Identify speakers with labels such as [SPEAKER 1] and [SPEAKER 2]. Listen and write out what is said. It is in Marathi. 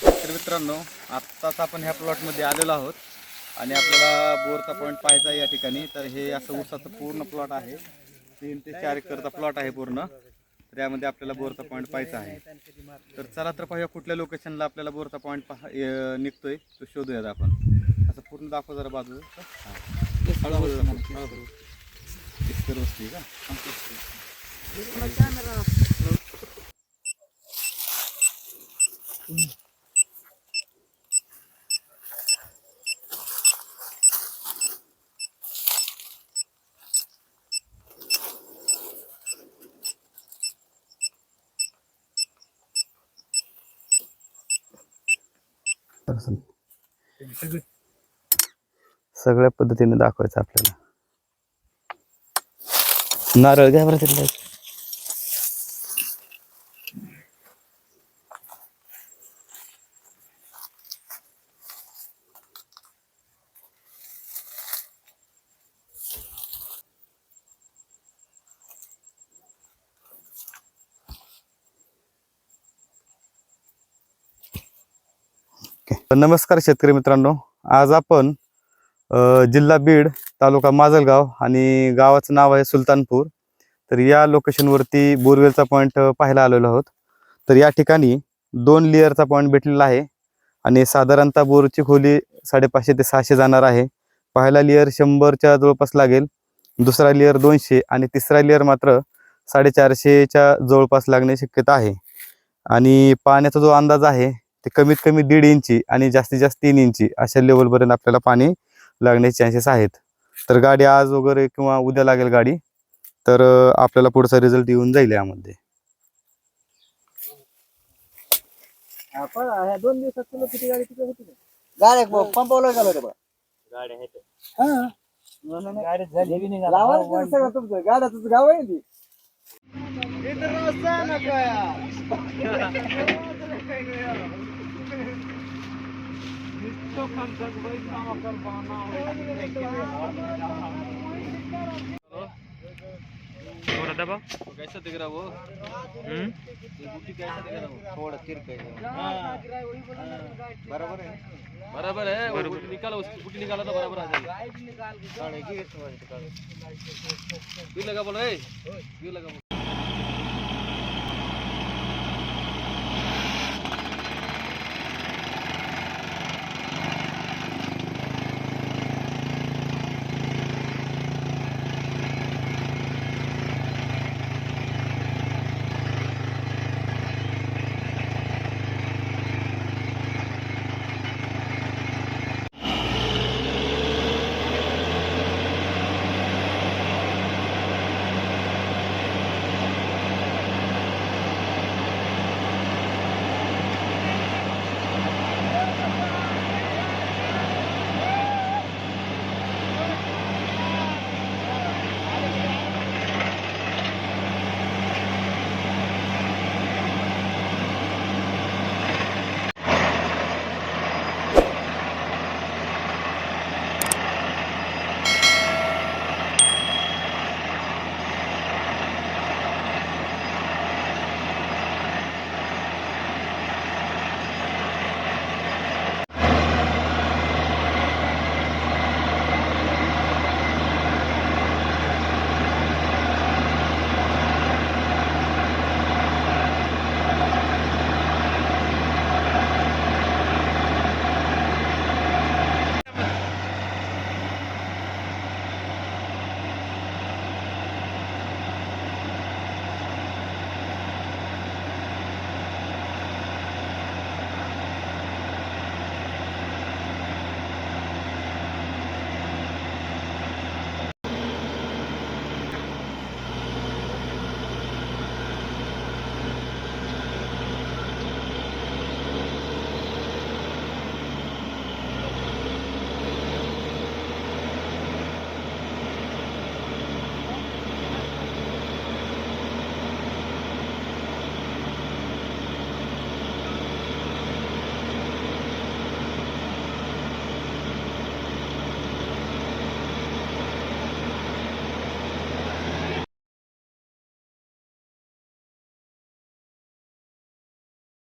[SPEAKER 1] शेतकरी मित्रांनो आत्ताच आपण ह्या प्लॉटमध्ये आलेलो आहोत आणि आपल्याला बोरचा पॉईंट पाहायचा आहे या ठिकाणी. तर हे असं ऊसाचं पूर्ण प्लॉट आहे. तीन ते चार एकरचा प्लॉट आहे पूर्ण. तर यामध्ये आपल्याला बोरचा पॉईंट पाहायचा आहे. तर चला तर पाहूया कुठल्या लोकेशनला आपल्याला बोरचा पॉईंट पहा निघतोय. तो शोधूयात आपण. असं पूर्ण दाखव जरा बाजू हळूहळू. हळूहळू. का
[SPEAKER 2] सगळ्या पद्धतीने दाखवायचं आपल्याला. नारळ घ्या बरं तिथला एक. नमस्कार शेतकरी मित्रांनो. आज आपण जिल्हा बीड तालुका माजलगाव आणि गावाचं नाव आहे सुलतानपूर. तर या लोकेशनवरती बोरवेलचा पॉईंट पाहायला आलेलो आहोत. तर या ठिकाणी दोन लेअरचा पॉईंट भेटलेला आहे आणि साधारणतः बोरची खोली साडेपाचशे ते सहाशे जाणार आहे. पहिला लेअर शंभरच्या जवळपास लागेल दुसरा लेअर दोनशे आणि तिसरा लेअर मात्र साडेचारशेच्या जवळपास लागण्याची शक्यता आहे. आणि पाण्याचा जो अंदाज आहे ते कमीत कमी दीड इंची आणि जास्तीत जास्त तीन इंची अशा लेवलपर्यंत आपल्याला पाणी लागण्याचे चान्सेस आहेत. तर गाडी आज वगैरे किंवा उद्या लागेल गाडी तर आपल्याला पुढचा रिझल्ट येऊन जाईल यामध्ये.
[SPEAKER 3] आपण ह्या दोन दिवसात तुला किती गाडी तिथे होती? गाड्या पंपावला गेलो रे बा गाडी झाली लावायचं सगळं तुमचं. गाड्याचं गाव आहे ती.
[SPEAKER 1] कैसा दिख रहा वो बूटी कैसा दिख रहा वो
[SPEAKER 3] थोडं तिरकं बरोबर आहे.
[SPEAKER 1] बराबर. है वो बूटी निकालो उसकी बूटी निकाला तो बराबर आ जाएगा लगा बोलो ए क्यों लगा बोलो.